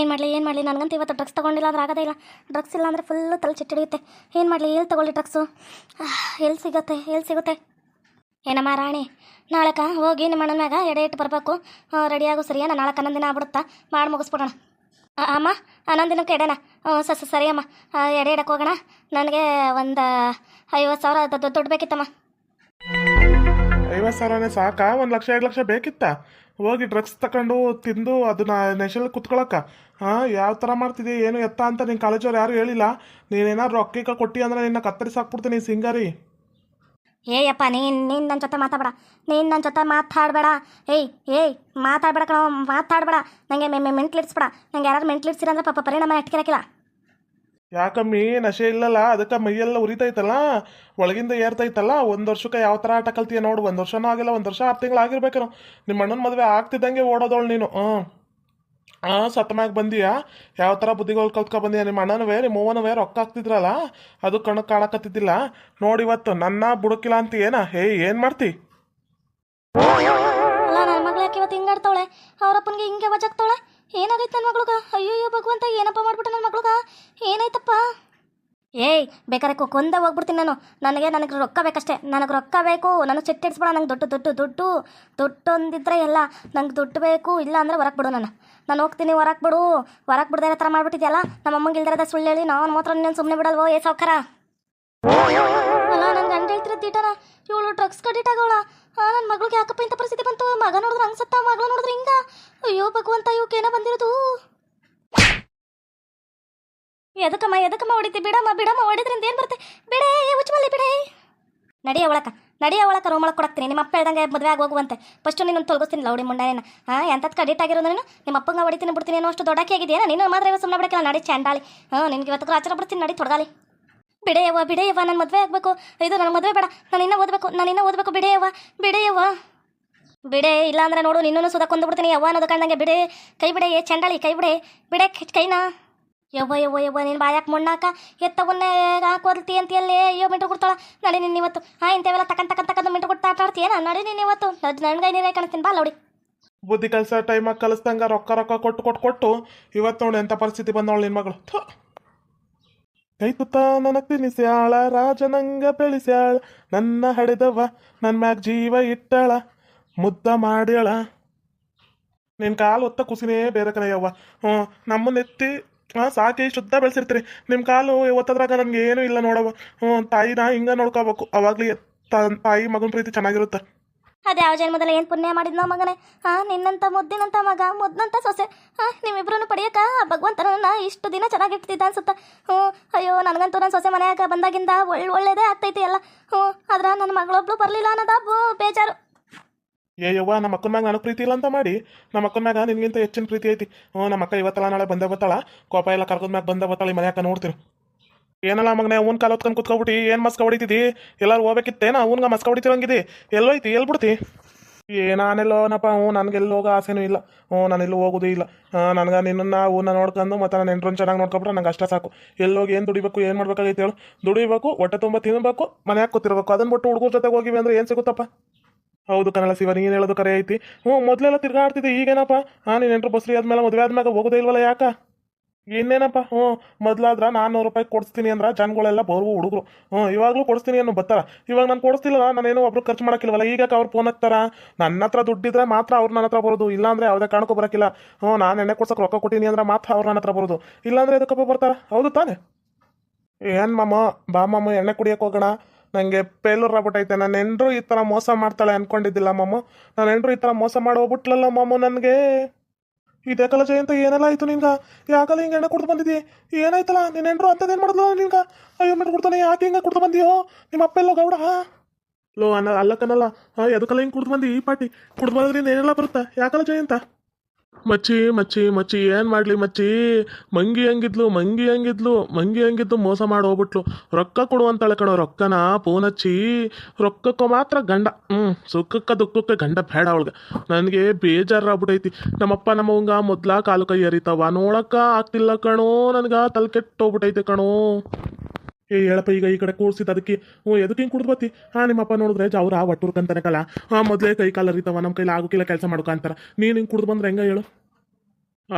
ಏನು ಮಾಡಲಿ ಏನು ಮಾಡಲಿ? ನನಗಂತೂ ಇವತ್ತು ಡ್ರಗ್ಸ್ ತೊಗೊಂಡಿಲ್ಲ ಅಂದ್ರೆ ಆಗೋದೇ ಇಲ್ಲ. ಡ್ರಗ್ಸ್ ಇಲ್ಲ ಅಂದರೆ ಫುಲ್ಲು ತಲೆ ಚಿಟ್ಟಿಡಿಯುತ್ತೆ ಏನು ಮಾಡಲಿ, ಎಲ್ಲಿ ತೊಗೊಳ್ಳಿ ಡ್ರಗ್ಸು ಎಲ್ಲಿ ಸಿಗುತ್ತೆ ಎಲ್ಲಿ ಸಿಗುತ್ತೆ? ಏನಮ್ಮ ರಾಣಿ ನಾಳೆಕ ಹೋಗಿ ನಿಮ್ಮ ಅಣ್ಣನ ಮ್ಯಾಗ ಎಡೆ ಇಟ್ಟು ಬರಬೇಕು. ರೆಡಿಯಾಗು ಸರಿಯಾ ನಾನು ನಾಳೆ ಹನ್ನೊಂದು ದಿನ ಆಗ್ಬಿಡುತ್ತಾ? ಮಾಡಿ ಮುಗಿಸ್ಬಿಡೋಣ. ಅಮ್ಮ ಹನ್ನೊಂದು ದಿನಕ್ಕೆ ಎಡೆನ? ಹ್ಞೂ ಸ, ಸ- ಸರಿ ಅಮ್ಮ ಎಡೆ ಇಡಕ್ಕೆ ಹೋಗೋಣ. ನನಗೆ ಒಂದು ಐವತ್ತು ಸಾವಿರ ದುಡ್ಡು ಬೇಕಿತ್ತಮ್ಮ. ಐವತ್ತು ಸಾವಿರನೇ ಸಾಕಾ? ಒಂದು ಲಕ್ಷ, ಎರಡು ಲಕ್ಷ ಬೇಕಿತ್ತ? ಹೋಗಿ ಡ್ರಗ್ಸ್ ತಗೊಂಡು ತಿಂದು ಅದನ್ನ ನೆಶಲ್ಲಿ ಕುತ್ಕೊಳಕ್ಕ. ಹಾಂ ಯಾವ ಥರ ಮಾಡ್ತಿದ್ದೆ, ಏನು ಎತ್ತ ಅಂತ ನಿನ್ನ ಕಾಲೇಜವ್ರು ಯಾರು ಹೇಳಿಲ್ಲ. ನೀನೇನಾದ್ರು ರೊಕ್ಕಕ್ಕೆ ಕೊಟ್ಟಿ ಅಂದ್ರೆ ನಿನ್ನ ಕತ್ತರಿಸಿ ಹಾಕ್ಬಿಡ್ತೀನಿ ಸಿಂಗಾರಿ. ಏಯಪ್ಪ ನೀನು ನೀನು ನನ್ನ ಜೊತೆ ಮಾತಾಡಬೇಡ. ನೀನು ನನ್ನ ಜೊತೆ ಮಾತಾಡಬೇಡ. ಏಯ್ ಏಯ್, ಮಾತಾಡಬೇಡ ಕಣ, ಮಾತಾಡಬೇಡ. ನನಗೆ ಮೆಂಟ್ಲಿಡ್ಸ್ಬೇಡ. ನಂಗೆ ಯಾರು ಮೆಂಟ್ಲಿಡ್ಸಿರಂದ್ರೆ ಪಾಪ ಪರಿಣಾಮ ಇಟ್ಕಿರಕಿಲ್ಲ ಯಾಕಮ್ಮಿ ನಶೆ ಇಲ್ಲಲ್ಲ, ಅದಕ್ಕೆ ಮೈಯೆಲ್ಲ ಉರಿತೈತಲ್ಲ, ಒಳಗಿಂದ ಏರ್ತೈತಲ್ಲ, ಒಂದು ವರ್ಷಕ್ಕೆ ಯಾವ ಥರ ಆಟ ಕಲ್ತೀಯ ನೋಡು, ಒಂದು ವರ್ಷನೂ ಆಗಿಲ್ಲ, ಒಂದು ವರ್ಷ ಆರು ತಿಂಗಳು ಆಗಿರ್ಬೇಕು ನಿಮ್ಮ ಅಣ್ಣನ ಮದುವೆ ಆಗ್ತಿದ್ದಂಗೆ ಓಡೋದವಳು ನೀನು ಹ್ಞೂ ಹಾಂ ಸತ್ಮ್ಯಾಗ ಬಂದೀಯ? ಯಾವ ಥರ ಬುದ್ಧಿಗಳು ಕಲ್ತ್ಕೊ ಬಂದೀಯ? ನಿಮ್ಮ ಅಣ್ಣನವೇ ನಿಮ್ಮ ಅವ್ವನವೇ ರೊಕ್ಕ ಹಾಕ್ತಿದ್ರಲ್ಲ, ಅದು ಕಣಕ್ಕೆ ಕಾಣಕತ್ತಿದ್ದಿಲ್ಲ. ನೋಡಿ ಇವತ್ತು, ನನ್ನ ಬುಡಕಿಲ್ಲ ಅಂತ ಏನ? ಹೇ, ಏನು ಮಾಡ್ತಿ? ಅಲ್ಲ ನನ್ನ ಮಗಳು ಯಾಕೆ ಇವತ್ತು ಹಿಂಗಾಡ್ತಾವಳೆ ಅವರಪ್ಪನಿಗೆ ಹಿಂಗೆ ವಜಾಗ್ತಾವಳೆ? ಏನಾಗೈತೆ ನನ್ನ ಮಗ್ಳುಗ? ಅಯ್ಯೋ ಭಗವಂತ, ಏನಪ್ಪ ಮಾಡ್ಬಿಟ್ಟು ನನ್ನ ಮಗಳಗ? ಏನಾಯ್ತಪ್ಪ? ಏಯ್, ಬೇಕಾರೆ ಕೊಂದ ಹೋಗ್ಬಿಡ್ತೀನಿ ನಾನು. ನನಗೆ ನನಗೆ ರೊಕ್ಕ ಬೇಕಷ್ಟೇ. ನನಗೆ ರೊಕ್ಕ ಬೇಕು. ನನಗೆ ಚಿಟ್ಟಿಡ್ಸ್ಬೇಡ ನಂಗೆ ದೊಡ್ಡ ದೊಡ್ಡ, ದುಡ್ಡು ದೊಡ್ಡ ಒಂದಿದ್ರೆ ಎಲ್ಲ ನಂಗೆ ದುಡ್ಡು ಬೇಕು. ಇಲ್ಲ ಅಂದರೆ ಹೊರಗೆ ಬಿಡು ನಾನು. ನಾನು ಹೋಗ್ತೀನಿ, ಹೊರಗೆ ಬಿಡು. ಹೊರಗೆ ಬಿಡ್ದೇ ಥರ ಮಾಡ್ಬಿಟ್ಟಿದ್ಯಲ್ಲ? ನಮ್ಮ ಅಮ್ಮಂಗೆ ಇಲ್ದಿರೋದ ಸುಳ್ಳು ಹೇಳಿ ನಾನು ಮಾತ್ರ ನೀನು ಸುಮ್ಮನೆ ಬಿಡಲ್ವೋ? ಏ, ಸಾವ್ಕಾರ? ಅಲ್ಲ ಗಂಡ ಹೇಳ್ತಿರೋ ಇವಳು ಡ್ರಗ್ಸ್ ಕಡಿಟ್ ಆಗೋಳ. ನನ್ನ ಮಗಳಿಗೆ ಯಾಕಪ್ಪ ಇಂಥ ಪರಿಸ್ಥಿತಿ ಬಂತು? ಮಗ ನೋಡಿದ್ರೆ ಹಂಗೆ ಸತ್ತ ಮಗಳು ನೋಡಿದ್ರೆ ಹಿಂಗ? ಅಯ್ಯೋ, ಭಗವಂತ ಇವಕ್ಕೇನ ಬಂದಿರೋದು. ಎದಕ್ಕಮ್ಮ ಎದಕ್ಕಮ್ಮ ಹೊಡಿತಿ? ಬಿಡಮ್ಮ ಬಿಡಮ್ಮ, ಹೊಡಿದ್ರಿಂದ ಏನು ಬರುತ್ತೆ? ಬಿಡೇ ಉಚ್ಚಮಲ್ಲಿ ಬಿಡೇ. ನಡಿಯ ಒಳಕ ನಡಿಯ ಒಳಕ ರೂಮ್ ಒಳಗೆ ಕೊಡಕ್ತೀನಿ. ನಿಮ್ಮ ಅಪ್ಪ ಹೇಳ್ದಂಗೆ ಮದುವೆ ಆಗಿ ಹೋಗುವಂತೆ. ಫಸ್ಟು ನೀನು ತೊಲಗಿಸ್ತೀನಿ ಲೌಡಿ ಮುಂಡನೇನ ಹಾಂ ಎಂಥದ್ದು ಕಡಿಟ್ ಆಗಿರೋದು ನೀನು? ನಿಮ್ಮ ಅಪ್ಪಂಗೆ ಹೊಡಿತೀನಿ ಬಿಡ್ತೀನಿ ಅನ್ನೋ ಅಷ್ಟು ದೊಡ್ಡಕ್ಕೆ ಆಗಿದೆಯಾ ನೀನು ಮಾತ್ರ ಸುಮ್ಮನೆ ಬಿಡಕ್ಕಿಲ್ಲ. ನಡಿ ಚಾಂಡಾಳಿ ಹಾಂ ನಿನ್ಗೆ ಇವತ್ತು ಆಚಾರ ಬಿಡ್ತೀನಿ ನಡಿ ತೊಡಗಾಲಿ. ಬಿಡೆಯವ್ವ ಬಿಡೆಯವ್ವ ನನ್ನ ಮದುವೆ ಆಗಬೇಕು. ಇದು ನನ್ನ ಮದುವೆ ಬೇಡ. ನಾನು ಇನ್ನೂ ಓದಬೇಕು. ನಾನು ಇನ್ನೂ ಓದಬೇಕು. ಬಿಡೆಯವ್ವ ಬಿಡೆಯವ್ವ. ಬಿಡೆ ಇಲ್ಲ ಅಂದ್ರೆ ನೋಡು ನಿನ್ನೂ ಸುಧಾ ಕೊಂದು ಯವ್ವ ಅನ್ನೋದು ಕಂಡಂಗೆ ಬಿಡೆ. ಕೈ ಬಿಡೆ ಏ ಚಂಡಳಿ ಕೈ ಬಿಡೆ ಬಿಡೆ ಕೈನಾ? ಯವ್ವ ಯವ್ವ ಯವ್ವ, ನೀನು ಬಾಯಾಕ ಮುಣ್ಣಾಕ ಎತ್ತವನ್ನೇ ಹಾಕೋಲ್ತಿ ಅಂತೀಯಲ್ಲೇ? ಅಯ್ಯೋ, ಮಿಂಟು ಕೊಡ್ತಾಳ. ನಡಿ ನಿನ್ನ ಇವತ್ತು. ಹಾ ಇಂಥವೆಲ್ಲ ತಕಂತ ಮಿಂಟು ಕೊಡ್ತಾ ಆಟ ಆಡ್ತೀಯ ನಡಿ ನೀನು ಇವತ್ತು. ನನ್ಗೈ ನೀರೇ ಕಾಣಿಸ್ತೀನಿ. ಬಾ, ಲೌಡಿ. ಬುದ್ಧಿ ಕಲ್ಸ ಟೈಮಾಗ ಕಲಿಸ್ದಂಗ ರೊಕ್ಕ ರೊಕ್ಕ ಕೊಟ್ಟು ಕೊಟ್ಟು ಕೊಟ್ಟು ಇವತ್ತು ನೋಡಿ ಎಂಥ ಪರಿಸ್ಥಿತಿ ಬಂದವಳು ನಿನ್ನ ಮಗಳು. ಕೈ ತುತ್ತ ನನಗೆ ತಿನಿಸ್ಯಾಳ ರಾಜನಂಗ ಬೆಳೆಸ್ಯಾಳ, ನನ್ನ ಹಡೆದವ ನನ್ನ ಮ್ಯಾಗ ಜೀವ ಇಟ್ಟಾಳ, ಮುದ್ದ ಮಾಡ್ಯಾಳ. ನಿನ್ ಕಾಲು ಒತ್ತ ಕುಸಿನೇ ಬೇರೆ ಕಣಯ್ಯವ್ವ ಹ್ಞೂ ನಮ್ಮನ್ನೆತ್ತಿ ಹಾಂ ಸಾಕಿ ಶುದ್ಧ ಬೆಳೆಸಿರ್ತೀರಿ. ನಿಮ್ಮ ಕಾಲು ಒತ್ತದ್ರಾಗ ನನಗೆ ಏನೂ ಇಲ್ಲ ನೋಡವ್ವ. ಹ್ಞೂ, ತಾಯಿನ ಹಿಂಗೆ ನೋಡ್ಕೋಬೇಕು. ಅವಾಗಲಿ ತಾಯಿ ಮಗನ ಪ್ರೀತಿ ಚೆನ್ನಾಗಿರುತ್ತೆ. ಅದೇ ಯಾವ ಜನ್ಮದಲ್ಲಿ ಏನು ಪುಣ್ಯ ಮಾಡಿದ್ನೋ ಮಗನೇ? ಹಾಂ ನಿನ್ನಂಥ ಮುದ್ದಿನಂತ ಮಗ ಮುದ್ದಂಥ ಸೊಸೆ. ಹಾಂ ನಿಮ್ಮಿಬ್ರು ಪಡೆಯಕ ಭಗವಂತನ ಇಷ್ಟು ದಿನ ಚೆನ್ನಾಗಿರ್ತಿದ್ದ ಅನ್ಸುತ್ತೆ. ಹ್ಞೂ, ಅಯ್ಯೋ, ನನಗಂತೂ ನನ್ನ ಸೊಸೆ ಮನೆಯಾಗ ಬಂದಾಗಿಂದ ಒಳ್ಳೆ ಒಳ್ಳೇದೇ ಆಗ್ತೈತಿ ಎಲ್ಲ. ಹ್ಞೂ, ಆದ್ರೆ ನನ್ನ ಮಗಳೊಬ್ಳು ಬರಲಿಲ್ಲ ಅನ್ನೋದ ಬೇಜಾರು. ಏ, ಯವ್ವ, ನಮ್ಮ ಅಕ್ಕನ ಮ್ಯಾಗ ನನಗೆ ಪ್ರೀತಿ ಇಲ್ಲ ಅಂತ ಮಾಡಿ. ನಮ್ಮ ಅಕ್ಕನ ಮ್ಯಾಗ ನಿನಗಿಂತ ಹೆಚ್ಚಿನ ಪ್ರೀತಿ ಐತಿ. ಹ್ಞೂ, ನಮ್ಮ ಅಕ್ಕ ಇವತ್ತಲ್ಲ ನಾಳೆ ಬಂದೇ ಬತ್ತಾಳ ಕೋಪ ಎಲ್ಲ ಕರ್ಕೊಂಡ್ ಮ್ಯಾಗ ಬಂದೇ ಬತ್ತಾಳ ಈ ಮನೆಯಾಕ ನೋಡ್ತೀನಿ. ಏನಲ್ಲ ಮಗನೇ, ಅವ್ನ ಕಾಲ ಹೊತ್ಕೊಂಡು ಕುತ್ಕೊಬಿಟ್ಟು, ಏನು ಮಸ್ಕ ಹೊಡಿತಿದ್ದಿ? ಎಲ್ಲರೂ ಹೋಗ್ಬೇಕಿತ್ತೇನ ಅವ್ನ್ಗ ಮಸ್ಕ ಹೊಡಿತಿರಂಗಿದಿ ಎಲ್ಲೋಯ್ತಿ ಎಲ್ಲಿ ಬಿಡ್ತಿ ನಾನೆಲ್ಲೋನಪ್ಪ ಹ್ಞೂ, ನನಗೆಲ್ಲಿ ಹೋಗೋ ಆಸೆನೂ ಇಲ್ಲ. ಹ್ಞೂ ನಾನೆಲ್ಲೂ ಹೋಗೋದು ಇಲ್ಲ. ನನಗೆ ನಿನ್ನ ಅವನ್ನ ನೋಡ್ಕೊಂಡು ಮತ್ತು ನನ್ನ ಎಂಟ್ರನ್ನ ಚೆನ್ನಾಗಿ ನೋಡ್ಕೊಬಿಟ್ರೆ ನಂಗೆ ಅಷ್ಟೇ ಸಾಕು. ಎಲ್ಲೋಗಿ ಏನು ದುಡಿಬೇಕು, ಏನು ಮಾಡ್ಬೇಕಾಗೈತೆ ಹೇಳು. ದುಡಿಬೇಕು, ಹೊಟ್ಟೆ ತುಂಬ ತಿನ್ನಬೇಕು ಮನ್ಯಾಗ ಕೂತಿರ್ಬೇಕು. ಅದನ್ನು ಬಿಟ್ಟು ಹುಡುಗರ ಜೊತೆಗೆ ಹೋಗಿವಿ ಅಂದ್ರೆ ಏನು ಸಿಗುತ್ತಪ್ಪ? ಹೌದು ಕನ್ನಡ ಶಿವ, ನೀನು ಹೇಳೋದು ಕರೆ ಐತಿ. ಹ್ಞೂ, ಮೊದಲೆಲ್ಲ ತಿರ್ಗಾಡ್ತಿದ್ದೆ, ಈಗೇನಪ್ಪ? ಹಾಂ ನೀನು ಎಂಟ್ರು ಬಸ್ರಿ ಆದ್ಮೇಲೆ ಮದುವೆ ಆದ್ಮೇಲೆ ಹೋಗೋದೇ ಇಲ್ವಲ್ಲ ಯಾಕ? ಇನ್ನೇನಪ್ಪ? ಹ್ಞೂ, ಮೊದಲಾದ್ರೆ ನಾನ್ನೂರು ರೂಪಾಯಿ ಕೊಡಿಸ್ತೀನಿ ಅಂದ್ರೆ ಜನಗಳೆಲ್ಲ ಬರುವ ಹುಡುಗರು. ಹ್ಞೂ, ಇವಾಗಲೂ ಕೊಡಿಸ್ತೀನಿ ಅನ್ನೋ ಬರ್ತಾರ. ಇವಾಗ ನಾನು ಕೊಡಿಸ್ತಿಲ್ಲ ನಾನೇನು ಒಬ್ರು ಖರ್ಚು ಮಾಡೋಕ್ಕಿಲ್ವಲ್ಲ ಈಗ ಅವ್ರು ಫೋನ್ ಹಾಕ್ತಾರೆ? ನನ್ನ ಹತ್ರ ದುಡ್ಡಿದ್ರೆ ಮಾತ್ರ ಅವ್ರು ನನ್ನ ಹತ್ರ ಬರೋದು, ಇಲ್ಲಾಂದ್ರೆ ಯಾವುದೇ ಕಾರಣಕ್ಕೂ ಬರೋಕ್ಕಿಲ್ಲ. ಹ್ಞೂ, ನಾನು ಎಣ್ಣೆ ಕೊಡ್ಸೋಕೆ ರೊಕ್ಕ ಕೊಟ್ಟಿನಿ ಅಂದ್ರೆ ಮಾತ್ರ ಅವ್ರು ನನ್ನ ಹತ್ರ ಬರೋದು. ಇಲ್ಲಾಂದ್ರೆ ಅದಕ್ಕಪ್ಪ ಬರ್ತಾರ? ಹೌದು ತಾನೆ. ಏನು ಮಾಮ, ಬಾ ಮಾಮ, ಎಣ್ಣೆ ಕುಡಿಯೋಕೆ ಹೋಗೋಣ. ನನಗೆ ಪೇಲೂರ್ ಆಗ್ಬಿಟ್ಟೈತೆ ನನ್ನ ಹೆಂಡ್ರು ಈ ಥರ ಮೋಸ ಮಾಡ್ತಾಳೆ ಅಂದ್ಕೊಂಡಿದ್ದಿಲ್ಲ ಮಾಮು. ನಾನು ಹೆಂಡ್ರು ಈ ಥರ ಮೋಸ ಮಾಡೋಗ್ಬಿಟ್ಲಲ್ಲ ಮಾಮು ನನಗೆ. ಇದೇ ಕಲ ಜಯಂತ ಏನೆಲ್ಲ ಆಯ್ತು ನಿನ್ಗೆ ಯಾಕಲ್ಲ ಹಿಂಗೆ ಎಣ್ಣೆ ಕುಡ್ದು ಬಂದಿದ್ದಿ ಏನಾಯ್ತಲ್ಲ ನಿನ್ನ ಹೆಂಡ್ರು ಅಂಥದ್ದೇನು ಮಾಡಿದ್ಲು ನಿನ್ಗೆ ಅಯ್ಯೋ ಮೆಟ್ಟು ಕೊಡ್ತಾನೆ ಯಾಕೆ ಹಿಂಗೆ ಕುಡ್ದು ಬಂದಿಯೋ ನಿಮ್ಮ ಅಪ್ಪ ಎಲ್ಲೋ ಗೌಡ ಲೋ ಅನ್ನ ಅಲ್ಲಕ್ಕನಲ್ಲ ಹಾಂ ಎದಕ್ಕಲ್ಲ ಹಿಂಗೆ ಕುಡ್ದು ಬಂದು ಈ ಪಾಟಿ ಕುಡ್ದು ಬಂದ್ರಿಂದ ಏನೆಲ್ಲ ಬರುತ್ತಾ ಯಾಕಲ್ಲ ಜಯಂತ ಮಚ್ಚಿ ಮಚ್ಚಿ ಮಚ್ಚಿ, ಏನು ಮಾಡಲಿ ಮಚ್ಚಿ? ಮಂಗಿ ಹಂಗಿದ್ಲು ಮಂಗಿ ಹಂಗಿದ್ಲು, ಮಂಗಿ ಹಂಗಿದ್ದು ಮೋಸ ಮಾಡಿ ಹೋಗ್ಬಿಟ್ಲು. ರೊಕ್ಕ ಕೊಡುವಂತಾಳೆ ಕಣೋ, ರೊಕ್ಕನ ಫೋನ್ ಹಚ್ಚಿ ರೊಕ್ಕಕ್ಕೆ ಮಾತ್ರ ಗಂಡ ಹ್ಞೂ ಸುಖಕ್ಕೆ ದುಃಖಕ್ಕೆ ಗಂಡ ಬೇಡ ಅವಳಿಗೆ. ನನಗೆ ಬೇಜಾರಾಗ್ಬಿಟ್ಟೈತಿ ನಮ್ಮಪ್ಪ ನಮ್ಮವಂಗ ಮೊದ್ಲ ಕಾಲು ಕೈ ಹರಿತಾವ ನೋಡಕ್ಕ ಆಗ್ತಿಲ್ಲ ಕಣೋ, ನನಗೆ ತಲೆ ಕೆಟ್ಟೋಗ್ಬಿಟ್ಟೈತೆ ಕಣೋ. ಏ, ಹೇಳಪ್ಪ, ಈಗ ಈ ಕಡೆ ಕೂಡ್ಸಿದ್ದು ಅದಕ್ಕೆ. ಹ್ಞೂ ಎದಕ್ಕೆ ಹಿಂಗೆ ಕುಡ್ದು ಬತ್ತಿ ಹಾಂ, ನಿಮ್ಮಪ್ಪ ನೋಡಿದ್ರೆ ಜವ್ರ ಒಟ್ಟೂರ್ಕಂತಾನೆ ಕಲ. ಹಾಂ, ಮೊದಲೇ ಕೈ ಕಾಲ ಹರಿತಾವ ನಮ್ಮ ಕೈಲಿ ಆಗೋಕಿಲ್ಲ, ಕೆಲಸ ಮಾಡ್ಕೊ ಅಂತಾರ. ನೀನು ಹಿಂಗೆ ಕುಡ್ದು ಬಂದ್ರೆ ಹೆಂಗ ಹೇಳು?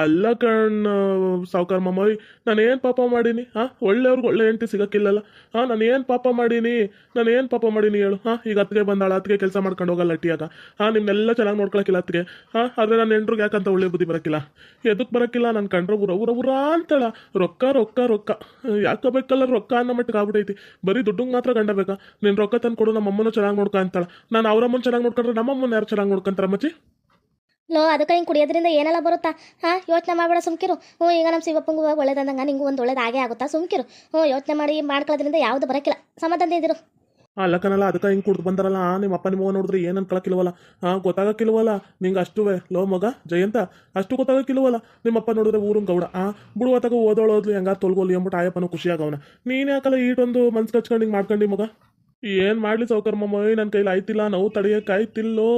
ಅಲ್ಲ ಕಣ್ಣ ಸಾವುಕಾರ ಮಾಮಾಯಿ ನಾನು ಪಾಪ ಮಾಡೀನಿ? ಹಾಂ ಒಳ್ಳೆಯವ್ರಿಗೆ ಒಳ್ಳೆ ಹೆಂಡತಿ ಸಿಗಕ್ಕಿಲ್ಲಲ್ಲ? ಹಾಂ ನಾನು ಏನು ಪಾಪ ಮಾಡೀನಿ? ನಾನು ಏನು ಪಾಪ ಮಾಡೀನಿ ಹೇಳು? ಹಾಂ ಈಗ ಅತ್ತಿಗೆ ಬಂದಾಳ, ಅತ್ತಿಗೆ ಕೆಲಸ ಮಾಡ್ಕೊಂಡು ಹೋಗಲ್ಲ ಅಟ್ಟಿಯಾಗ ಹಾಂ ನಿಮ್ನೆಲ್ಲ ಚೆನ್ನಾಗಿ ನೋಡ್ಕೊಳಕ್ಕಿಲ್ಲ ಅತ್ತಿಗೆ. ಹಾಂ ಆದರೆ ನಾನು ಹೆಂಡ್ರಿಗೆ ಯಾಕಂತ ಒಳ್ಳೆ ಬುದ್ಧಿ ಬರೋಕ್ಕಿಲ್ಲ ಎದಕ್ಕೆ ಬರೋಕ್ಕಿಲ್ಲ ನನ್ನ ಕಂಡ್ರೆ ಉರ ಉರ ಉರ ಅಂತಳ. ರೊಕ್ಕ ರೊಕ್ಕ ರೊಕ್ಕ. ಯಾಕೆ ಬೇಕಲ್ಲ ರೊಕ್ಕ ಅನ್ನೋ ಮಟ್ಟಿಗೆ ಆಗ್ಬಿಟ್ಟೈತಿ ಬರೀ ದುಡ್ಡಿಗೆ ಮಾತ್ರ ಗಂಡ ಬೇಕಾ? ರೊಕ್ಕ ತಂದು ಕೊಡು ನಮ್ಮ ಅಮ್ಮನೂ ಚೆನ್ನಾಗಿ ನೋಡ್ಕೊ ಅಂತಾಳ. ನಾನು ಅವರಮ್ಮನ ಚೆನ್ನಾಗಿ ನೋಡ್ಕೊಂಡ್ರೆ ನಮ್ಮಮ್ಮನ ಯಾರು ಚೆನ್ನಾಗಿ ನೋಡ್ಕೊಂತಾರ ಮಚ್ಚಿ ಲೋ ಅದಕ್ಕೆ ಹಿಂಗೆ ಕುಡಿಯೋದ್ರಿಂದ ಏನೆಲ್ಲ ಬರುತ್ತಾ? ಹಾಂ ಯೋಚನೆ ಮಾಡಬೇಡ ಸುಮ್ಕಿರು. ಹ್ಞೂ ಈಗ ನಮ್ಮ ಶಿವಪ್ಪಂಗೂ ಒಳ್ಳೇದಂದಂಗ ನಿಂಗೆ ಒಂದು ಒಳ್ಳೇದು ಆಗೇ ಆಗುತ್ತಾ? ಸುಮ್ಕಿರು. ಹ್ಞೂ ಯೋಚನೆ ಮಾಡಿ ಮಾಡ್ಕೊಳ್ಳೋದ್ರಿಂದ ಯಾವುದು ಬರೋಕ್ಕಿಲ್ಲ ಸಮಾಧಾನ ಇದಿರು ಅಲ್ಲ ಲಕ್ಕನಲ್ಲ ಅದಕ್ಕೆ ಹಿಂಗೆ ಕುಡ್ದು ಬಂದಾರಲ್ಲ ಆ, ನಿಮ್ಮ ಅಪ್ಪ ನಿಮ್ಮ ಅವ್ವ ನೋಡಿದ್ರೆ ಏನು ಅನ್ಕೊಳಕ್ಕಿಲ್ವಲ್ಲ? ಹಾಂ ಗೊತ್ತಾಗಕ್ಕಿಲ್ವಲ್ಲ? ನಿಂಗೆ ಅಷ್ಟುವೆ. ಲೋ ಮಗ ಜಯಂತ ಅಷ್ಟು ಗೊತ್ತಾಗಕ್ಕಿಲ್ವಲ್ಲ? ನಿಮ್ಮಪ್ಪ ನೋಡಿದ್ರೆ ಊರಿನ ಗೌಡ ಆ ಬಿಡುವತ್ತಾಗ ಓದೋಳೋದ್ಲು ಹೆಂಗಾರು ತೊಲ್ಗೋಲಿ ಅಂದ್ಬಿಟ್ಟು ಆಯಪ್ಪನ ಖುಷಿಯಾಗವನ ನೀನು ಯಾಕಲ್ಲ ಈಟೊಂದು ಮನ್ಸು ಕಚ್ಕೊಂಡು ಹಿಂಗೆ ಮಾಡ್ಕೊಂಡು ಮಗ? ಏನು ಮಾಡಲಿ ಮಮ್ಮಯ್ಯ ನನ್ನ ಕೈಲಿ ಆಯ್ತಿಲ್ಲ, ನಾವು ತಡೆಯೋಕೆ ಆಯ್ತಿಲ್ಲೋ.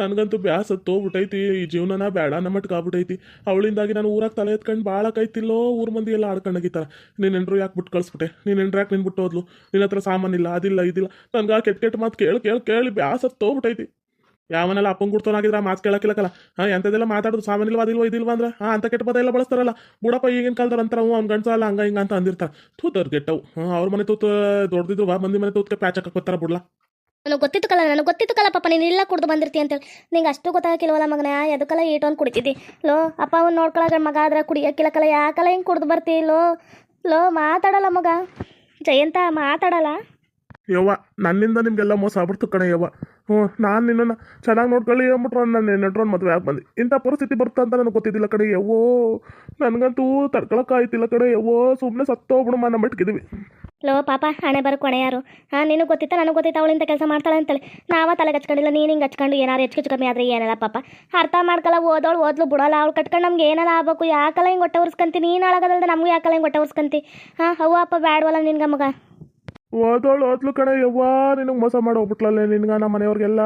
ನನಗಂತೂ ಬ್ಯಾಸ ತೋಗ್ಬಿಟ್ಟೈತಿ ಈ ಜೀವನನ ಬೇಡ ನಮ್ಮ ಮಟ್ಟಿಗೆ ಆಗ್ಬಿಟ್ಟೈತಿ ಅವಳಿಂದಾಗಿ ನಾನು ಊರಾಗ ತಲೆ ಎತ್ಕೊಂಡು ಭಾಳ ಕೈತಿಲ್ಲೋ ಊರ್ ಮಂದಿ ಎಲ್ಲ ಆಡ್ಕೊಂಡಾಗಿತ್ತಾರ ನೀನು ಎಂಟ್ರು ಯಾಕೆ ಬಿಟ್ಟು ಕಳಿಸ್ಬಿಟ್ಟೆ? ನೀನು ಎಂಟ್ರು ಯಾಕೆ ನಿನ್ ಬಿಟ್ಟು ಹೋದ್ಲು? ನಿನ್ನ ಹತ್ರ ಸಾಮಾನಿಲ್ಲ ಅದಿಲ್ಲ, ಇದಿಲ್ಲ. ನನ್ಗೆ ಆ ಕೆಟ್ಟ ಕೆಟ್ಟ ಮಾತು ಕೇಳಿ ಕೇಳಿ ಕೇಳಿ ಬ್ಯಾಸ ತೋಗ್ಬಿಟ್ಟೈತಿ ಯಾವನೆಲ್ಲ ಅಪ್ಪನ ಗುಡ್ತೋನಾಗಿದ್ರೆ ಆಗಿದ್ರ ಮಾತು ಕೇಳಕ್ಕಿಲ್ಲಕಲ್ಲ ಹಾಂ ಎಂಥದೆಲ್ಲ ಮಾತಾಡೋದು? ಸಾಮಾನಿಲ್ವಾ ಅದಿಲ್ವಾ ಇದಿಲ್ವಾ ಅಂದ್ರೆ? ಹಾಂ ಅಂತ ಕೆಟ್ಟ ಪದ ಎಲ್ಲ ಬಳಸ್ತಾರಲ್ಲ. ಬುಡಪ್ಪ ಈಗಿನ ಕಾಲದವ್ರು ಅಂತಾರ ಅವ್ನು ಗಂಡಸ ಅಲ್ಲ ಹಂಗ ಹಿಂಗ ಅಂತ ಅಂದಿರ್ತಾರೆ. ತೂತರ್ ಗೆಟ್ಟವು ಹಾಂ ಅವ್ರ ಮನೆ ತೂತು ದೊಡ್ಡದಿದ್ರು ಬಾ ಮಂದಿ ಮನೆ ತೂತ್ಕೆ ಪ್ಯಾಚ್ ಹಾಕೋತಾರ ಬಿಡ್ಲಾ. ನನಗೆ ಗೊತ್ತಿತ್ತು ಕಲ್ಲ ನನಗೆ ಗೊತ್ತಿತ್ತು ಕಲ್ಲಪ್ಪ ನೀನು ಇಲ್ಲ ಕುಡ್ದು ಬಂದಿರ್ತಿ ಅಂತೇಳಿ ನಿಂಗೆ ಅಷ್ಟು ಗೊತ್ತಾಗಿಲ್ವಲ್ಲ ಮಗನ ಎದಕ್ಕಲ್ಲ ಈಟೊಂದು ಕುಡಿತಿದ್ದಿ? ಲೋ ಅಪ್ಪ ಅವ್ನು ನೋಡ್ಕೊಳಗ ಮಗ ಆದ್ರೆ ಕುಡಿಯೋಕ್ಕಿಲ್ಲ ಕಲ ಯಾಕಲ್ಲ ಹಿಂಗೆ ಕುಡ್ದು ಬರ್ತಿ? ಲೋ ಲೋ ಮಾತಾಡಲ್ಲ ಮಗ. ಜಯಂತ ಮಾತಾಡಲ್ಲ? ಯವ್ವ ನನ್ನಿಂದ ನಿಮಗೆಲ್ಲ ಮೋಸ ಆಗ್ಬಿಡ್ತು ಕಣೆ ಯವ್ವ. ಹ್ಞೂ, ನಾನು ನಿನ್ನನ್ನು ಚೆನ್ನಾಗಿ ನೋಡ್ಕೊಳ್ಳಿ ಅಂದ್ಬಿಟ್ರು ನನ್ನ ನೆಟ್ರೋನ್ ಮದುವೆ ಆಗಿ ಬಂದು ಇಂಥ ಪರಿಸ್ಥಿತಿ ಬರುತ್ತೆ ಅಂತ ನನಗೆ ಗೊತ್ತಿದ್ದಿಲ್ಲ ಕಡೆ ಯವ್ವೋ. ನನಗಂತೂ ತಡ್ಕೊಳಕ್ಕಾಯ್ತಿಲ್ಲ ಕಡೆ ಯವ್ವೋ. ಸುಮ್ಮನೆ ಸತ್ತೋಗ್ಬಿಡು ನಮ್ಮ ಬಿಟ್ಕಿದ್ವಿ ಲೋ, ಪಾಪ, ಹಣೆ ಬರೋ ಕೊಣೆ ಯಾರು? ಹಾಂ, ನಿನಗೆ ಗೊತ್ತಿತ್ತ? ನನಗೆ ಗೊತ್ತಿತ್ತು? ಅವಳಿಂದ ಕೆಲಸ ಮಾಡ್ತಾಳೆ ಅಂತೇಳಿ. ನಾವ ತಲೆಗೆ ಹಚ್ಕೊಂಡಿಲ್ಲ ನೀನು ಹಿಂಗೆ ಹಚ್ಕೊಂಡು ಏನಾರು ಹೆಚ್ಚು ಕಮ್ಮಿ ಆದರೆ ಏನಲ್ಲ ಪಾಪ. ಅರ್ಥ ಮಾಡ್ಕಲ್ಲ, ಓದೋಳು, ಓದ್ಲು, ಬಿಡೋಲ್ಲ. ಅವ್ಳು ಕಟ್ಕೊಂಡು ನಮ್ಗೆ ಏನಲ್ಲ ಆಗ್ಬೇಕು? ಯಾಕಲ್ಲ ಹಿಂಗೆ ಹೊಟ್ಟೆ ಉರ್ಸ್ಕಂತಿ ನೀನು ಅಳಗದಲ್ದ ನಮಗೂ ಯಾಕಲ್ಲ ಹಿಂಗೆ ಹೊಟ್ಟೆ ಉರ್ಸ್ಕಂತಿ ಹಾಂ, ಅವ್ವ, ಅಪ್ಪ ನಿನ್ಗೆ ಮಗ. ಓದೋಳು, ಓದ್ಲು ಕಣೆ, ಯವ್ವ, ನಿನಗೆ ಮೋಸ ಮಾಡಿ ಹೋಗ್ಬಿಟ್ಲಲ್ಲೇ ನಿನ್ಗೆ ನಮ್ಮ ಮನೆಯವ್ರಿಗೆಲ್ಲ?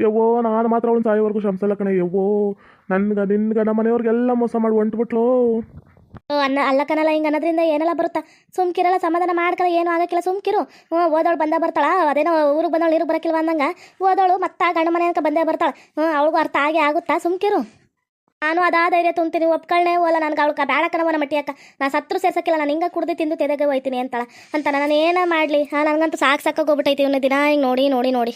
ಯವ್ವೋ, ನಾನು ಮಾತ್ರ ಅವ್ನು ಸಾಯೋವರೆಗೂ ಶ್ರಮಿಸಲ್ಲ ಕಣೆ, ಯವ್ವೋ. ನನ್ಗೆ, ನಿನ್ಗೆ ನಮ್ಮ ಮನೆಯವ್ರಿಗೆಲ್ಲ ಮೋಸ ಮಾಡಿ ಹೊಂಟ್ಬಿಟ್ಲು. ಅನ್ನ, ಅಲ್ಲ ಕನಲ್ಲ ಹಿಂಗೆ ಅನ್ನೋದ್ರಿಂದ ಏನೆಲ್ಲ ಬರುತ್ತಾ? ಸುಮ್ಕಿರಲ್ಲ, ಸಮಾಧಾನ ಮಾಡ್ಕಲ್ಲ, ಏನು ಆಗಕ್ಕಿಲ್ಲ, ಸುಮ್ಕಿರು. ಹ್ಞೂ, ಓದೋಳು ಬಂದ ಬರ್ತಾಳ? ಅದೇನೋ ಊರಿಗೆ ಬಂದವಳು ಇರು ಬರಕಿಲ್ವ ಅಂದಂಗ ಓದೋಳು ಮತ್ತೆ ಗಂಡ ಮನೆ ಬಂದೇ ಬರ್ತಾಳೆ. ಹ್ಞೂ, ಅವಳಿಗೂ ಅರ್ಥ ಆಗೇ ಆಗುತ್ತಾ? ಸುಮ್ಕಿರು. ನಾನು ಅದಾ ಧೈರ್ಯ ತುಂಬ್ತೀನಿ ಒಪ್ಕೊಳ್ಳೆ ಹೋಲ್ಲ ನನಗೆ ಅವಳು ಬೇಡ ಕಣವನ ಮಟ್ಟಿಯಕ್ಕ ನಾ ಸತ್ರು ಸೇರ್ಸಕ್ಕಿಲ್ಲ ನಾನು ಹಿಂಗೆ ಕುಡ್ದು ತಿಂದು ತೆದಗೆ ಹೋಯ್ತೀನಿ ಅಂತಳ. ಅಂತ ನಾನು ಏನ ಮಾಡಲಿ? ಹಾಂ ನನಗಂತೂ ಸಾಕು ಹೋಗ್ಬಿಟ್ಟೈತಿ ಇವನ್ನ ದಿನ. ಹಿಂಗೆ ನೋಡಿ ನೋಡಿ ನೋಡಿ.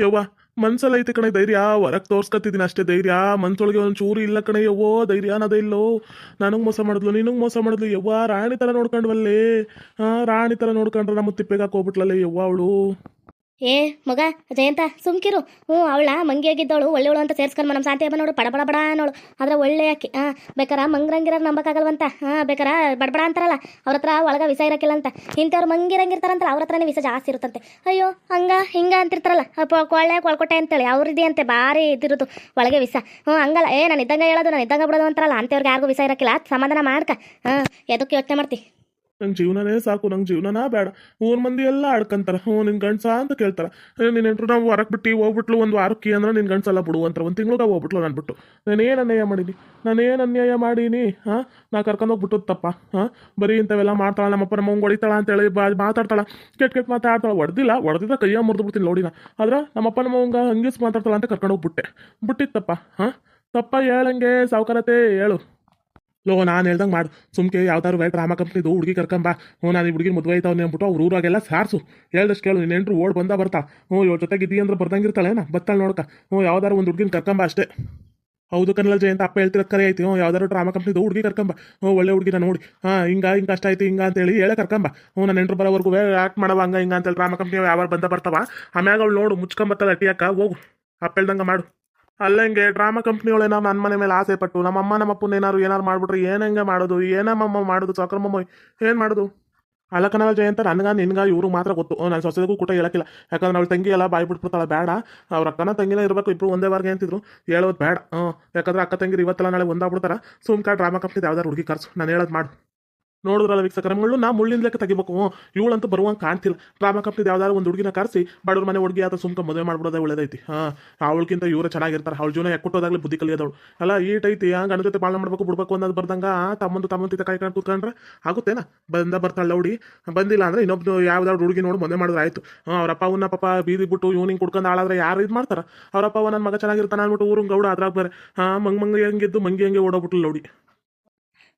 ಯವ್ವ ಮನ್ಸಲ್ಲ ಐತೆ ಕಣೆ, ಧೈರ್ಯ. ಹೊರಗೆ ತೋರ್ಸ್ಕತ್ತಿದ್ದೀನಿ ಅಷ್ಟೇ ಧೈರ್ಯ. ಮನ್ಸೊಳಗೆ ಒಂದು ಚೂರು ಇಲ್ಲ ಕಣೆ, ಯವ್ವೋ, ಧೈರ್ಯ ಅನ್ನೋದೇ ಇಲ್ಲೋ. ನನಗೆ ಮೋಸ ಮಾಡಿದ್ಲು, ನಿನಗೆ ಮೋಸ ಮಾಡಿದ್ಲು, ಯವ್ವ. ರಾಣಿ ಥರ ನೋಡ್ಕೊಂಡ್ವಲ್ಲೇ. ಹಾಂ ರಾಣಿ ಥರ ನೋಡ್ಕೊಂಡ್ರೆ ನಮ್ಮ ತಿಪ್ಪೆಗೆ ಹಾಕೋಗ್ಬಿಟ್ಲಲ್ಲೇ ಯವ್ವ ಅವಳು. ಏ, ಮಗ, ಜಯಂತ, ಸುಮ್ಕಿರು. ಹ್ಞೂ, ಅವಳ ಮಂಗಿಯಾಗಿದ್ದವಳು ಒಳ್ಳೆವಳು ಅಂತ ಸೇರ್ಸ್ಕೊಂಡು ನಮ್ಮ ಶಾಂತಿ ಹಬ್ಬ ನೋಡು ಬಡಬಡ ಬಡ ಅನ್ನೋಳು. ಆದ್ರೆ ಒಳ್ಳೆ ಆಕೆ ಹಾಂ ಬೇಕಾರ ಮಂಗ್ರಂಗಿರೋರು ನಂಬಕ್ಕಾಗಲ್ವಂತ? ಹಾಂ, ಬೇಕಾರ ಬಡಬಡ ಅಂತಾರಲ್ಲ, ಅವ್ರ ಹತ್ರ ಒಳಗೆ ವಿಷ ಇರಕ್ಕಿಲ್ಲ ಅಂತ. ಇಂಥವ್ರು ಮಂಗಿರಂಗಿರ್ತಾರಂತಲ್ಲ, ಅವ್ರ ಹತ್ರನೇ ವಿಷ ಜಾಸ್ತಿ ಇರುತ್ತಂತೆ. ಅಯ್ಯೋ, ಹಂಗ, ಹಿಂಗ ಅಂತಿರ್ತಾರಲ್ಲ ಕೊಳ್ಳೆ ಕೊಳ್ಕೊಟ್ಟೆ ಅಂತೇಳಿ ಅವ್ರದ್ದೇ ಅಂತೆ, ಭಾರಿ ಇದಿರೋದು, ಒಳಗೆ ವಿಷ. ಹ್ಞೂ, ಹಂಗಲ್ಲ, ಏ, ನಾನು ಇದ್ದಂಗೆ ಹೇಳೋದು, ನಾನು ಇದ್ದಂಗೆ ಬಿಡೋದು ಅಂತಾರಲ್ಲ, ಅಂಥವ್ರಿಗೆ ಯಾರಿಗೂ ವಿಷ ಇರಕ್ಕಿಲ್ಲ ಸಮಾಧಾನ ಮಾಡ್ಕ. ಹಾಂ ಎದಕ್ಕೆ ಯೋಚನೆ ಮಾಡ್ತಿ? ನಂಗೆ ಜೀವನನೇ ಸಾಕು, ನಂಗೆ ಜೀವನನ ಬೇಡ. ಊರ್ ಮಂದಿ ಎಲ್ಲ ಆಡ್ಕಂತಾರ. ಹ್ಞೂ ನಿನ್ನ ಗಂಡ್ಸ ಅಂತ ಕೇಳ್ತಾರ. ನಿನ್ನ ಎಂಟ್ರು ನಾವು ಹೊರಗೆ ಬಿಟ್ಟು ಹೋಗ್ಬಿಟ್ಲು ಒಂದು ವಾರಕ್ಕೆ ಅಂದ್ರೆ ನಿನ್ನ ಗಂಡಸಲ್ಲ ಬಿಡು ಅಂತಾರೆ. ಒಂದು ತಿಂಗ್ಳಿಗೆ ಹೋಗ್ಬಿಟ್ಲು ನಾನು ಬಿಟ್ಟು. ನಾನೇನು ಅನ್ಯಾಯ ಮಾಡೀನಿ? ನಾನೇನು ಅನ್ಯಾಯ ಮಾಡೀನಿ? ಹಾಂ? ನಾ ಕರ್ಕೊಂಡು ಹೋಗ್ಬಿಟ್ಟು ತಪ್ಪ. ಹಾಂ? ಬರೀ ಇಂಥವೆಲ್ಲ ಮಾಡ್ತಾಳ ನಮ್ಮಪ್ಪ ನಮ್ಮ ಹೊಡಿತಾಳ ಅಂತೇಳಿ ಬಾ, ಮಾತಾಡ್ತಾಳ. ಕೆಟ್ಟ ಕೆಟ್ಟ ಮಾತಾಡ್ತಾಳ. ಹೊಡೆದಿಲ್ಲ ಹೊಡೆದಿದ್ದ ಕೈಯ ಮುರಿದು ಬಿಡ್ತೀನಿ ನೋಡಿನ ಆದ್ರೆ ನಮ್ಮಪ್ಪ ನಮ್ಮವಂಗ ಹಂಗಿಸ್ ಮಾತಾಡ್ತಾಳ ಅಂತ ಕರ್ಕೊಂಡು ಹೋಗ್ಬಿಟ್ಟೆ. ಬಿಟ್ಟಿತ್ತಪ್ಪ. ಹಾಂ? ತಪ್ಪ ಹೇಳಂಗೆ ಸಾವುಕಾರತೆ, ಹೇಳು. ಲೋ, ನಾನು ಹೇಳ್ದಂಗೆ ಮಾಡು. ಸುಮ್ಕೆ ಯಾವ್ದಾದ್ರು ಬೇಡ ಡ್ರಾಮಾ ಕಂಪ್ನಿದು ಹುಡುಗಿ ಕರ್ಕೊಂಬಾ ಹ್ಞೂ, ನಾನು ಈ ಹುಡುಗಿ ಮದುವೆ ಐತಾವನೆ ಅಂದ್ಬಿಟ್ಟು ಅವ್ರ ಊರಾಗೆಲ್ಲ ಸಾರ್ಸು. ಹೇಳ್ದಷ್ಟು ಕೇಳು ನೀನು ಎಂಟ್ರು ಓಡ್ ಬಂದ ಬರ್ತಾ. ಹ್ಞೂ ಇವ್ರ ಜೊತೆಗೆ ಇದೀಯ ಅಂದ್ರೆ ಬರ್ದಂಗಿರ್ತಾಳೇನ? ಬತ್ತಾಳೆ ನೋಡ್ಕ. ಹ್ಞೂ ಯಾವ್ದಾರು ಒಂದು ಹುಡುಗಿನ ಕರ್ಕೊಂಬ ಅಷ್ಟೇ. ಹೌದು ಕನ್ನಡ ಜಯಂತ ಅಪ್ಪ ಹೇಳ್ತಿರೋದು ಕರೆ ಐತಿ. ಹ್ಞೂ, ಯಾವ್ದಾದ್ರು ಡ್ರಾಮಾ ಕಂಪ್ನಿದು ಹುಡುಗಿ ಕರ್ಕೊಂಬ ಹ್ಞೂ, ಒಳ್ಳೆ ಹುಡುಗಿನ ನೋಡಿ ಹಾಂ, ಹಿಂಗ, ಹಿಂಗೆ ಕಷ್ಟ ಐತಿ ಹಿಂಗ ಅಂತೇಳಿ ಹೇಳೇ ಕರ್ಕೊಂಬ ಹ್ಞೂ, ನಾನು ನೆಂಟ್ರು ಬರೋವರೆಗೂ ಆಕ್ಟ್ ಮಾಡವ, ಹಂಗ, ಹಿಂಗ ಅಂತೇಳಿ ಡ್ರಾಮಾ ಕಂಪ್ನಿ ಯಾವಾಗ ಬಂದ ಬರ್ತಾವ. ಆಮ್ಯಾಗ ಅವ್ಳು ನೋಡು ಮುಚ್ಕೊಂಬತ್ತಲ್ಲ ಅಟಿಯಾಕ ಹೋಗು. ಅಪ್ಪ ಹೇಳ್ದಂಗೆ ಮಾಡು. ಅಲ್ಲ ಡ್ರಾಮಾ ಡ್ರಾಮಾ ಕಂಪ್ನಿಗಳೇನಾರು ನನ್ನ ಮನೆ ಮೇಲೆ ಆಸೆ ಪಟ್ಟು ನಮ್ಮಮ್ಮ ನಮ್ಮಪ್ಪನ ಏನಾದ್ರು ಏನಾರು ಮಾಡ್ಬಿಟ್ರೆ ಏನಂಗೆ ಮಾಡೋದು ಏನಮ್ಮಮ್ಮ ಮಾಡೋದು ಸಾಕ್ರಮ್ಮಮ್ಮ ಏನು ಮಾಡೋದು? ಜಯ ಜಯಂತ ನನಗ ನಿನ್ಗ ಇವ್ರು ಮಾತ್ರ ಗೊತ್ತು. ನಾನು ಸೊಸೆಗೂ ಕೂಡ ಹೇಳಕ್ಕಿಲ್ಲ. ಯಾಕಂದ್ರೆ ಅವಳು ತಂಗಿ ಎಲ್ಲ ಬಾಯ್ ಬಿಟ್ಬಿಡ್ತಾಳೆ, ಬೇಡ. ಅವ್ರ ಅಕ್ಕನ ತಂಗಿನ ಇರಬೇಕು, ಇಬ್ರು ಒಂದೇ ಬಾರಿಗೆ ಅಂತಿದ್ರು. ಹೇಳೋದು ಬೇಡ. ಹ್ಞೂ ಯಾಕಂದ್ರೆ ಅಕ್ಕ ತಂಗಿರು ಇವತ್ತೆಲ್ಲ ನಾಳೆ ಒಂದಾಗ್ಬಿಡ್ತಾರೆ. ಸುಮ್ಕ ಡ್ರಾಮಾ ಕಂಪ್ನಿದು ಯಾವ್ದಾರು ಹುಡುಗಿ ಕರ್ಸು. ನಾನು ಹೇಳೋದು ಮಾಡು. ನೋಡಿದ್ರಲ್ಲ ವೀಕ್ಷಕರ, ಮುಳ್ಳು ನಾ ಮುಳ್ಳಿನ ಲೆಕ್ಕ ತೆಗಿಬೇಕು. ಇವಳಂತೂ ಬರುವಂಗೆ ಕಾಣ್ತಿಲ್ಲ. ಡ್ರಾಮಾ ಕಂಪ್ನಿದ ಯಾವ್ದಾದ್ರು ಒಂದು ಹುಡುಗಿನ ಕರೆಸಿ, ಬಡವ್ರ ಮನೆ ಹುಡುಗಿ ಆತ ಸುಮ್ಕ ಮದುವೆ ಮಾಡ್ಬಿಡೋದೇ ಒಳ್ಳೇದೈತಿ. ಹಾಂ ಅವಳಕ್ಕಿಂತ ಇವರು ಚೆನ್ನಾಗಿರ್ತಾರೆ, ಅವಳ ಜೀವನ ಯಾಕೆ ಬುದ್ಧಿ ಕಲಿಯೋದವಳು. ಅಲ್ಲ ಈಟೈತಿ ಹಂಗೆ ಅಣ್ಣ ಜೊತೆ ಪಾಲನೆ ಮಾಡ್ಬೇಕು, ಬಿಡ್ಬೇಕು ಅನ್ನೋದು ಬರ್ದಂಗ ತಮ್ಮಂದು ತಮ್ಮಂತ ಕಾಯ್ಕೊಂಡು ಕೂತ್ಕೊಂಡ್ರೆ ಆಗುತ್ತೇನ? ಬಂದ ಬರ್ತಾಳೆ ಲೌಡಿ ಬಂದಿಲ್ಲ ಅಂದ್ರೆ ಇನ್ನೊಬ್ರು ಯಾವ್ದಾದ್ರು ಹುಡುಗಿ ನೋಡಿ ಮದುವೆ ಮಾಡಿದ್ರೆ ಆಯ್ತು. ಅವ್ರಪ್ಪ ಅವನ್ನ ಪಾಪ ಬೀದಿ ಬಿಟ್ಟು ಇವ್ನಿಂಗ್ ಕುಡ್ಕೊಂಡು ಆಳಾದ್ರೆ ಯಾರು ಇದು ಮಾಡ್ತಾರ? ಅವರಪ್ಪ ಅವ ನನ್ನ ಮಗ ಚೆನ್ನಾಗಿರ್ತಾನೆ ಅಂದ್ಬಿಟ್ಟು ಊರು ಗೌಡ ಅದ್ರಾಗ ಬೇರೆ. ಹಾಂ, ಮಂಗ್ ಮಂಗ ಹೆಂಗಿದ್ದು, ಮಂಗಿ ಹೆಂಗೆ ಓಡೋಗ್ಬಿಟ್ಲು ಲೌಡಿ.